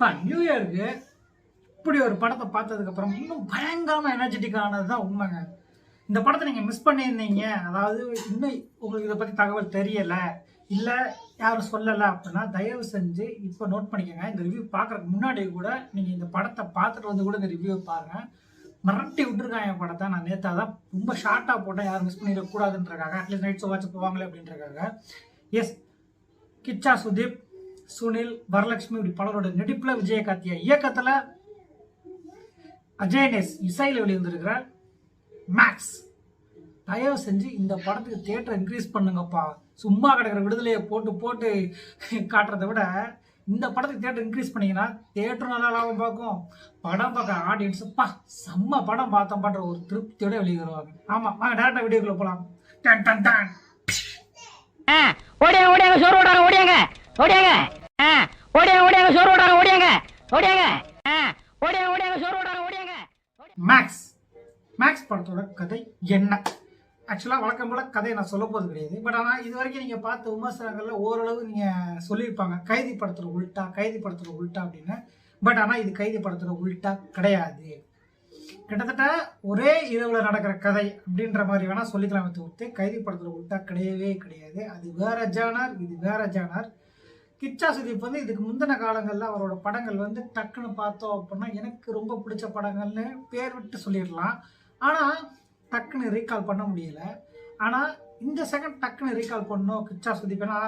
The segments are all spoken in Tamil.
இப்போ நியூ இயருக்கு இப்படி ஒரு படத்தை பார்த்ததுக்கப்புறம் இன்னும் பயங்கரமாக எனர்ஜெட்டிக்கானது தான் உண்மைங்க. இந்த படத்தை நீங்கள் மிஸ் பண்ணியிருந்தீங்க. அதாவது இன்னும் உங்களுக்கு இதை பற்றி தகவல் தெரியலை. இல்லை யாரும் சொல்லலை அப்படின்னா தயவு செஞ்சு இப்போ நோட் பண்ணிக்கோங்க. இந்த ரிவ்யூ பார்க்குறதுக்கு முன்னாடி கூட நீங்கள் இந்த படத்தை பார்த்துட்டு வந்து கூட இந்த ரிவ்யூ பாருங்கள் மிரட்டி விட்டுருக்காங்க என் படத்தை. நான் நேற்று தான் ரொம்ப ஷார்ட்டாக போட்டேன். யாரும் miss பண்ணிடக்கூடாதுன்றக்காக at least night show watch போவாங்களே அப்படின்றக்காக எஸ் கிச்சா சுதீப் சுனில் வரலட்சுமி இப்படி பலரோட நடிப்பில் விஜயகார்த்தியா இயக்கத்தில் அஜயனேஸ் இசையில் வெளிவந்திருக்கிறார் மேக்ஸ் தயவு செஞ்சு இந்த படத்துக்கு தேட்டர் இன்க்ரீஸ் பண்ணுங்கப்பா. சும்மா கிடக்கிற விடுதலையை போட்டு போட்டு காட்டுறதை விட இந்த படத்துக்கு தேட்டர் இன்க்ரீஸ் பண்ணீங்கன்னா தேட்டரும் நல்லா லாபம் பார்க்கும். படம் பார்க்க ஆடியன்ஸ் பா செம்ம படம் பார்த்தோம் பண்ற ஒரு திருப்தியோட வெளியே வருவாங்க ஆமாம் வாங்க டேரக்டாக வீடியோக்குள்ள போகலாம் டன் டன் டன். ஆ, ஓடியாங்க ஓடியாங்க சோறு ஓடாங்க ஓடியாங்க ஓடியாங்க. ஓடியாங்க ஓடியாங்க சோறு ஓடாங்க ஓடியாங்க ஓடியாங்க. ஓடியாங்க ஓடியாங்க சோறு ஓடாங்க ஓடியாங்க. மேக்ஸ் மேக்ஸ் படத்தோட கதை என்ன? ஆக்சுவலாக வழக்கம் போல் கதையை நான் சொல்ல போகிறது கிடையாது. பட் ஆனால் இது வரைக்கும் நீங்கள் பார்த்த விமர்சனங்களில் ஓரளவு நீங்கள் சொல்லியிருப்பாங்க. கைதி படத்தில் உள்டா கைதி படத்தில் உள்டா அப்படின்னு. பட் ஆனால் இது கைதி படத்தில் உள்டா கிடையாது. கிட்டத்தட்ட ஒரே இரவில் நடக்கிற கதை அப்படின்ற மாதிரி வேணால் சொல்லிக்கலாமே தவிர்த்து கைதி படத்தில் உள்டா கிடையவே கிடையாது. அது வேற ஜானர் இது வேற ஜானர். கிச்சா சுதீப் வந்து இதுக்கு முந்தின காலங்களில் அவரோட படங்கள் வந்து டக்குன்னு பார்த்தோம் அப்படின்னா எனக்கு ரொம்ப பிடிச்ச படங்கள்னு பேர் விட்டு சொல்லிடலாம். ஆனால் டக்குன்னு ரீகால் பண்ண முடியல. ஆனால் இந்த செகண்ட் டக்குன்னு ரீகால் பண்ணோம் கிச்சா சுதீப். ஏன்னா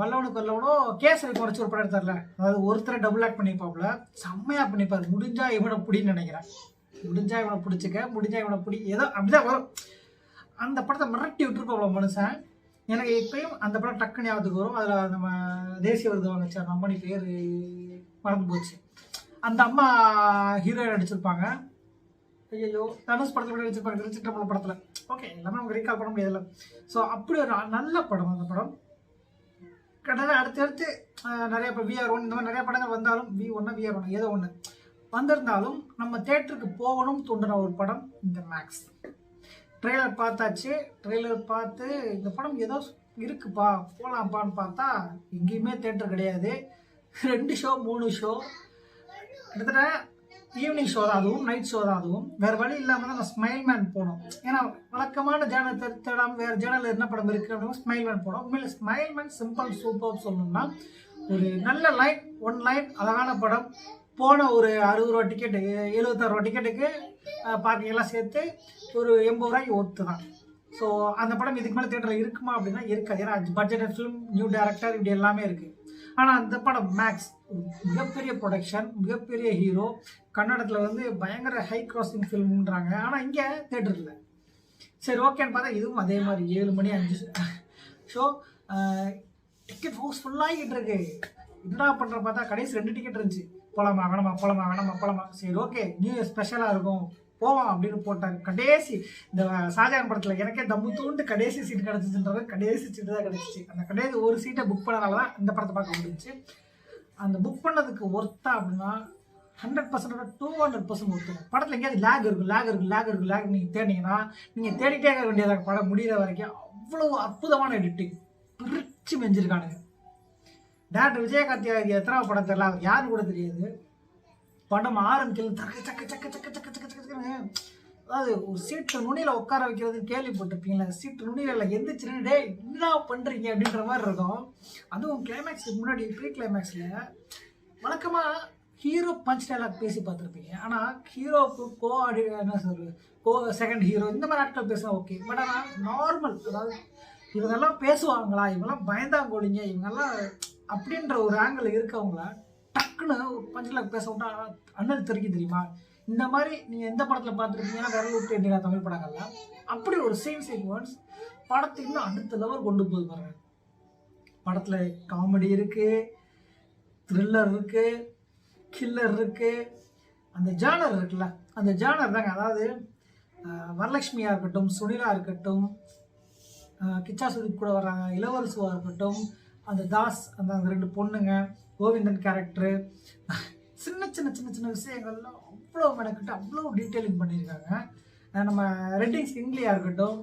வல்லவனுக்கு வல்லவனோ கேசரி குறைச்சி ஒரு படம் எடுத்தார்ல. அதாவது ஒருத்தரை டபுள் ஆக்ட் பண்ணிப்பாப்புல செம்மையாக பண்ணிப்பார். முடிஞ்சா இவனை பிடின்னு நினைக்கிறேன். முடிஞ்சா இவனை பிடிச்சிக்க முடிஞ்சா இவனை பிடி ஏதோ அப்படிதான் வரும். அந்த படத்தை மிரட்டி விட்டுருப்பாப்ல மனுஷன். எனக்கு இப்பயும் அந்த படம் டக்குன்னு ஞாபகத்துக்கு வரும். அதில் நம்ம தேசிய விருது வாங்கிச்ச அந்த அம்மனி பேர் மறந்து போச்சு. அந்த அம்மா ஹீரோயின் அடிச்சிருப்பாங்க ஐயோ தனுஷ் படத்தில் கூட நடிச்சிருப்பாங்க திருச்சிற்றம்பலம் படத்தில். ஓகே எல்லாமே நமக்கு ரீகால் பண்ண முடியாதுல்ல. ஸோ அப்படி ஒரு நல்ல படம் அந்த படம். கிட்டத்தட்ட அடுத்தடுத்து நிறைய இப்போ விஆர் ஒன் இந்த மாதிரி நிறைய படங்கள் வந்தாலும் வி ஒன்று விஆர் ஒன் ஏதோ ஒன்று வந்திருந்தாலும் நம்ம தேட்டருக்கு போகணும் தோன்றின ஒரு படம் இந்த மேக்ஸ் ட்ரெய்லர் பார்த்தாச்சு. ட்ரெய்லர் பார்த்து இந்த படம் ஏதோ இருக்குப்பா போகலாம்ப்பான்னு பார்த்தா எங்கேயுமே தேட்டர் கிடையாது. ரெண்டு ஷோ மூணு ஷோ. கிட்டத்தட்ட ஈவினிங் ஷோ தான் அதுவும் நைட் ஷோ தான் அதுவும். வேறு வழி இல்லாமல் தான் நான் ஸ்மைல் மேன் போனோம். ஏன்னா வழக்கமான ஜேனல் தேடாமல் வேறு ஜேனல் என்ன படம் இருக்குது அப்படின்னு ஸ்மைல் மேன் போனோம். உண்மையில் ஸ்மைல் மேன் சிம்பிள் சூப்பர் சொல்லணும்னா ஒரு நல்ல லைன் ஒன் லைன் அழகான படம். போன ஒரு அறுபது ரூபா டிக்கெட்டு எழுபத்தாறு ரூபா டிக்கெட்டுக்கு பார்க்கிங் எல்லாம் சேர்த்து ஒரு எண்பது ரூபாய்க்கு ஒத்து தான் ஸோ அந்த படம் இதுக்கு மேலே தேட்டரில் இருக்குமா அப்படின்னா இருக்காது. ஏன்னா பட்ஜெட் ஃபிலிம் நியூ டேரக்டர் இப்படி எல்லாமே இருக்குது ஆனால் அந்த படம் மேக்ஸ் மிகப்பெரிய ப்ரொடக்ஷன் மிகப்பெரிய ஹீரோ கன்னடத்தில் வந்து பயங்கர ஹை கிராசிங் ஃபிலிம்ன்றாங்க ஆனால் இங்கே தேட்டர் இல்லை. சரி ஓகேன்னு பார்த்தா இதுவும் அதே மாதிரி ஏழு மணி அஞ்சு ஸோ டிக்கெட் ஹவுஸ் ஃபுல்லாகிட்டு இருக்கு. என்னடா பண்ணுற பார்த்தா கடைசி ரெண்டு டிக்கெட் இருந்துச்சு. போலாமா வேணாமா போலாமா வேணாமா போலாமா சரி ஓகே நியூ இயர் ஸ்பெஷலாக இருக்கும். போவோம் அப்படின்னு போட்டாங்க. கடைசி இந்த ஷாஜகான் படத்தில் எனக்கே தம்மு தூண்டு கடைசி சீட் கிடச்சிச்சுன்றது கடைசி சீட்டு தான் கிடச்சிச்சு. அந்த கடைசி ஒரு சீட்டை புக் பண்ணனால தான் இந்த படத்தை பார்க்க முடிஞ்சுச்சு. அந்த புக் பண்ணதுக்கு ஒர்த்தா அப்படின்னா ஹண்ட்ரட் பர்சன்டோட டூ ஹண்ட்ரட் பர்சன்ட் ஒருத்தரும் படத்தில் எங்கேயாவது லேக் இருக்கும் லேக் இருக்கும் லேக் இருக்கும் லேக் நீங்கள் தேடினீங்கன்னா நீங்கள் தேடிட்டே இருக்க வேண்டியதாக படம் முடிகிற வரைக்கும் அவ்வளோ அற்புதமான எடிட்டிங் பிரிச்சு மெஞ்சிருக்கானுங்க. டேரக்டர் விஜயகார்த்தியா எத்தனாவது எத்தனை படம் தெரியல? அவர் யாரும் கூட தெரியாது. படம் ஆரம்பிக்கல தக்க சக்க சக்க சக்க சக்க சக்க சக்கன்னு அதாவது ஒரு சீட்டு நுனியில் உட்கார வைக்கிறது கேள்விப்பட்டிருப்பீங்களா சீட்டு நுனியில் எந்திரிச்சு டேய் என்ன பண்ணுறீங்க அப்படின்ற மாதிரி இருக்கும். அதுவும் கிளைமேக்ஸுக்கு முன்னாடி ப்ரீ கிளைமேக்ஸில் வழக்கமாக ஹீரோ பஞ்ச் டைலாக் பேசி பார்த்துருப்பீங்க. ஆனால் ஹீரோவுக்கு கோ அடி என்ன சொல்றது கோ செகண்ட் ஹீரோ இந்த மாதிரி ஆட்கள் பேசினா ஓகே பட் ஆனால் நார்மல் அதாவது இவங்கெல்லாம் பேசுவாங்களா? இவங்கெல்லாம் பயந்தாங்கோலிங்க இவங்கெல்லாம் அப்படின்ற ஒரு ஆங்கிள் இருக்கவங்கள டக்குன்னு ஒரு டைலாக் பேச விட்டா அண்ணல் தெரிக்க தெரியுமா? இந்த மாதிரி நீங்கள் எந்த படத்தில் பார்த்துருக்கீங்கன்னா விரல் விட்டு எண்ணினா தமிழ் படங்கள்ல. அப்படி ஒரு சீன் சீக்வன்ஸ் படத்தை இன்னும் அடுத்த லெவல் கொண்டு போது பாருங்க. படத்தில் காமெடி இருக்குது த்ரில்லர் இருக்குது கில்லர் இருக்குது அந்த ஜானர் இருக்குல்ல அந்த ஜானர் தாங்க. அதாவது வரலட்சுமியாக இருக்கட்டும் சுனிலா இருக்கட்டும் கிச்சா சுதீப் கூட வர்றாங்க இளவரசுவாக இருக்கட்டும் அந்த தாஸ் அந்த அந்த ரெண்டு பொண்ணுங்க கோவிந்தன் கேரக்டரு சின்ன சின்ன சின்ன சின்ன விஷயங்கள்லாம் அவ்வளோ மெனக்கிட்டு அவ்வளோ டீட்டெயிலிங் பண்ணியிருக்காங்க. நம்ம ரெட்டிங் இங்கிலியாக இருக்கட்டும்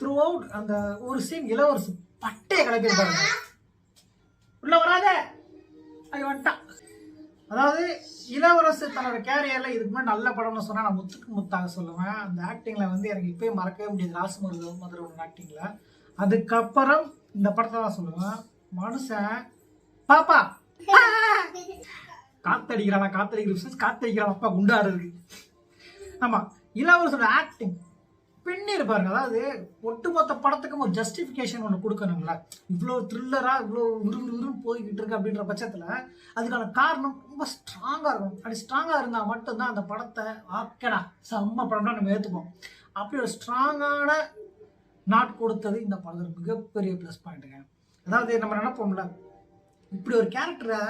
த்ரூ அவுட் அந்த ஒரு சீன் இளவரசு பட்டையை கிளப்பியிருப்பாங்க உள்ள வராத அது வந்துட்டான் அதாவது இளவரசு தன்னோட கேரியரில் இதுக்கு முன்னாடி நல்ல படம்னு சொன்னால் நான் முத்துக்கு முத்தாக சொல்லுவேன். அந்த ஆக்டிங்கில் வந்து எனக்கு இப்போயும் மறக்கவே முடியாது. ராசுமருது மதுரோட ஆக்டிங்கில் அதுக்கப்புறம் இந்த படத்தை தான் சொல்லுவேன் மனுஷன் பாப்பா. காத்தடிக்கிறானா காத்தடிக்கிற காத்தடிக்கிறான் அப்பா குண்டாடுறது ஆமா இளவரசோட ஆக்டிங் பின்னிரு பாருங்க அதாவது ஒட்டுமொத்த படத்துக்கும் ஒரு ஜஸ்டிஃபிகேஷன் ஒன்று கொடுக்கணும்ல. இவ்வளோ த்ரில்லராக இவ்வளோ விரும்பு விரும்பு போய்கிட்டு இருக்கு அப்படின்ற பட்சத்தில் அதுக்கான காரணம் ரொம்ப ஸ்ட்ராங்காக இருக்கும் அப்படி ஸ்ட்ராங்காக இருந்தால் மட்டும்தான் அந்த படத்தை ஆக்கடா செம்ம படம்னா நம்ம ஏற்றுப்போம் அப்படி ஒரு ஸ்ட்ராங்கான நாட் கொடுத்தது இந்த படத்தில் மிகப்பெரிய ப்ளஸ் பாயிண்ட்டுங்க அதாவது நம்ம நினைப்போம்ல இப்படி ஒரு கேரக்டரை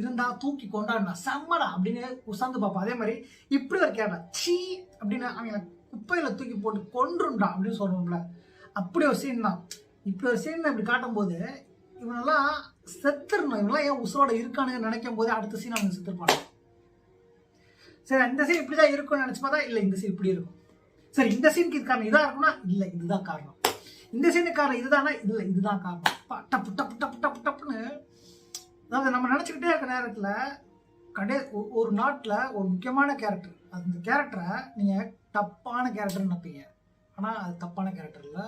இருந்தால் தூக்கி கொண்டாடினா செம்மடா அப்படின்னு உசாந்து பார்ப்போம். அதே மாதிரி இப்படி ஒரு கேரக்டர் சீ அப்படின்னு அவங்களை குப்பையில் தூக்கி போட்டு கொன்றுண்டா அப்படின்னு சொல்லுவோம்ல. அப்படி ஒரு சீன் தான். இப்படி ஒரு சீன் இப்படி காட்டும்போது இவனெல்லாம் செத்துடணும் இவனெல்லாம் ஏன் உசுரோட இருக்கானுங்க நினைக்கும் போதே அடுத்த சீன் அவங்க செத்துருப்பாங்க சரி இந்த சீன் இப்படி தான் இருக்கும்னு நினச்சி பார்த்தா இல்லை இந்த சீன் இப்படி இருக்கும். சரி இந்த சீனுக்கு இது காரணம் இதாக இருக்கும்னா இல்லை இதுதான் காரணம். இந்த சீனுக்கு காரணம் இதுதானா? இல்லை இதுதான் காரணம். பட்ட டப்பு டப்பு டப்பு டப்பு டப்புன்னு. அதாவது நம்ம நினச்சிக்கிட்டே இருக்க நேரத்தில் கடை ஒரு நாட்டில் ஒரு முக்கியமான கேரக்டர் அந்த கேரக்டரை நீங்கள் தப்பான கேரக்டர்னு நினைப்பீங்க. ஆனால் அது தப்பான கேரக்டர் இல்லை.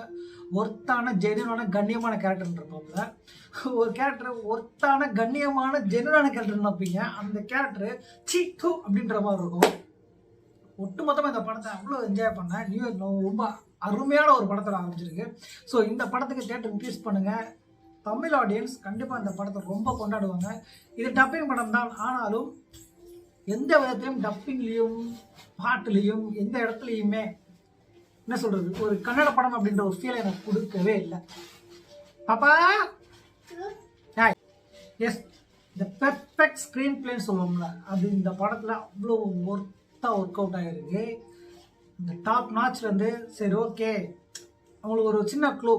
ஒர்த்தான ஜெனுவனான கண்ணியமான கேரக்டர்ன்றப்போம்ல ஒரு கேரக்டர் ஒர்த்தான கண்ணியமான ஜெனுவனான கேரக்டர் நினைப்பீங்க. அந்த கேரக்டர் சீ அப்படின்ற மாதிரி இருக்கும். ஒட்டுமொத்தமாக இந்த படத்தை அவ்வளோ என்ஜாய் பண்ணேன். நியூ இயர் ரொம்ப அருமையான ஒரு படத்தில் ஆரம்பிச்சிருக்கு. ஸோ இந்த படத்துக்கு தேட்டர் இன்க்ரீஸ் பண்ணுங்கள் தமிழ் ஆடியன்ஸ் கண்டிப்பாக இந்த படத்தை ரொம்ப கொண்டாடுவாங்க. இது டப்பிங் படம் தான். ஆனாலும் எந்த விதத்திலையும் டப்பிங்லேயும் பாட்டுலேயும் எந்த இடத்துலையுமே என்ன சொல்கிறது ஒரு கன்னட படம் அப்படின்ற ஒரு ஃபீலை எனக்கு கொடுக்கவே இல்லை. பாப்பா! எஸ் இந்த பெர்ஃபெக்ட் ஸ்க்ரீன் பிளேன்னு சொல்லுவோம்ல. அது இந்த படத்தில் அவ்வளோ ஒர்த்தாக ஒர்க் அவுட் ஆகிருக்கு இந்த டாப் நாச்லேருந்து சரி ஓகே அவங்களுக்கு ஒரு சின்ன க்ளூ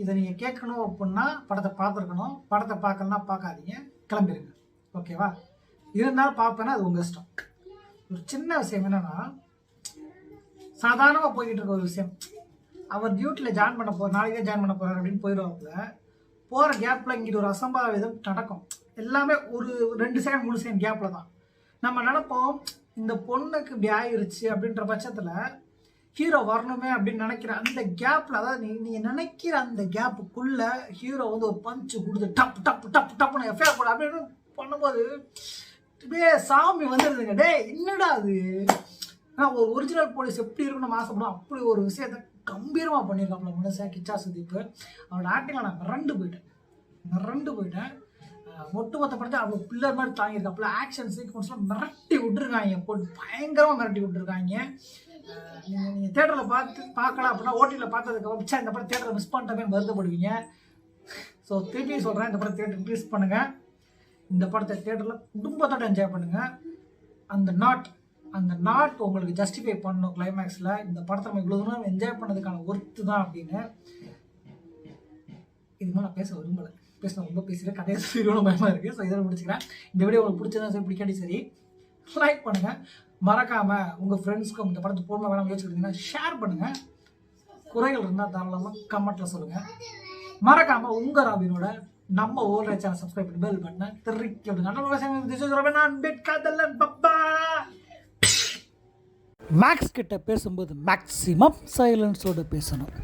இதை நீங்கள் கேட்கணும் அப்படின்னா படத்தை பார்த்துருக்கணும். படத்தை பார்க்கலன்னா பார்க்காதீங்க. கிளம்பிடுங்க ஓகேவா இருந்தாலும் பார்ப்பேன்னா அது உங்கள் இஷ்டம். ஒரு சின்ன விஷயம் என்னென்னா சாதாரணமாக போய்கிட்டு இருக்க ஒரு விஷயம். அவர் டியூட்டியில் ஜாயின் பண்ண போ நாளைக்கே ஜாயின் பண்ண போகிறார் அப்படின்னு போயிடுவாப்புல. போகிற கேப்பில் இங்கிட்டு ஒரு அசம்பாவிதம் நடக்கும். எல்லாமே ஒரு ரெண்டு செகண்ட் மூணு செகண்ட் கேப்பில் தான். நம்ம நினப்போம் இந்த பொண்ணுக்கு இப்படி ஆயிருச்சு அப்படின்ற பட்சத்தில் ஹீரோ வரணுமே அப்படின்னு நினைக்கிற அந்த கேப்பில் அதாவது நீ நீங்கள் நினைக்கிற அந்த கேப்புக்குள்ளே ஹீரோ வந்து ஒரு பஞ்சு கொடுத்து டப்பு டப்பு டப்பு டப்புன்னு எஃப்ஐஆர் போட அப்படின்னு பண்ணும்போது அப்படியே சாமி வந்துடுதுங்க டேய் என்னடா அது? ஆனால் ஒரு ஒரிஜினல் போலீஸ் எப்படி இருக்குன்னு நம்ம ஆசைப்படும் அப்படி ஒரு விஷயத்த கம்பீரமாக பண்ணியிருக்காப்புல மனுஷன் கிச்சா சுதீப் அவரோட ஆக்டிங்கில் நான் மிரண்டு போயிட்டேன். மிரண்டு போயிட்டேன். ஒட்டுமொத்த படத்தை அவ்வளோ பில்லர் மாதிரி தாங்கியிருக்காப்புல ஆக்ஷன் சீக்வன்ஸ்லாம் மிரட்டி விட்டுருக்காங்க. போட்டு பயங்கரமாக மிரட்டி விட்டுருக்காங்க. நீங்கள் நீங்கள் தேட்டரில் பார்த்து பார்க்கலாம் அப்படின்னா ஓட்டியில் பார்த்ததுக்கு பிச்சா இந்த படம் தேட்டரை மிஸ் பண்ணிட்டமே வருத்தப்படுவீங்க. ஸோ திருப்பி சொல்கிறேன் இந்த படம் தேட்டர் ரிலீஸ் பண்ணுங்கள் இந்த படத்தை தேட்டரில் குடும்பத்தோட என்ஜாய் பண்ணுங்கள் அந்த நாட் அந்த நாட் உங்களுக்கு ஜஸ்டிஃபை பண்ணணும் கிளைமேக்ஸில் இந்த படத்தை நம்ம இவ்வளோ தூரம் என்ஜாய் பண்ணதுக்கான ஒர்த்து தான் அப்படின்னு. இது மாதிரி நான் பேச விரும்பலை. பேச ரொம்ப பேசுகிறேன் கதையை சொல்லிடுவோம் பயமாக இருக்குது ஸோ இதோட முடிச்சுக்கிறேன். இந்த வீடியோ உங்களுக்கு பிடிச்சதா சரி பிடிக்காட்டி சரி லைக் பண்ணுங்கள் மறக்காமல் உங்கள் ஃப்ரெண்ட்ஸ்க்கும் இந்த படத்தை போடணும் வேணாம் யோசிச்சுருந்தீங்கன்னா ஷேர் பண்ணுங்கள் குறைகள் இருந்தால் தாராளமாக கமெண்ட்டில் சொல்லுங்கள் மறக்காமல் உங்கள் ராபினோட நம்ம ஓல்ற சேனல் சப்ஸ்கிரைப் பண்ணி பெல் பண்ண திருக்கி விடுங்க. நல்ல காதலன் பப்பா மேக்ஸ் கிட்ட பேசும்போது மேக்ஸிமம் சைலன்ஸோடு பேசணும்.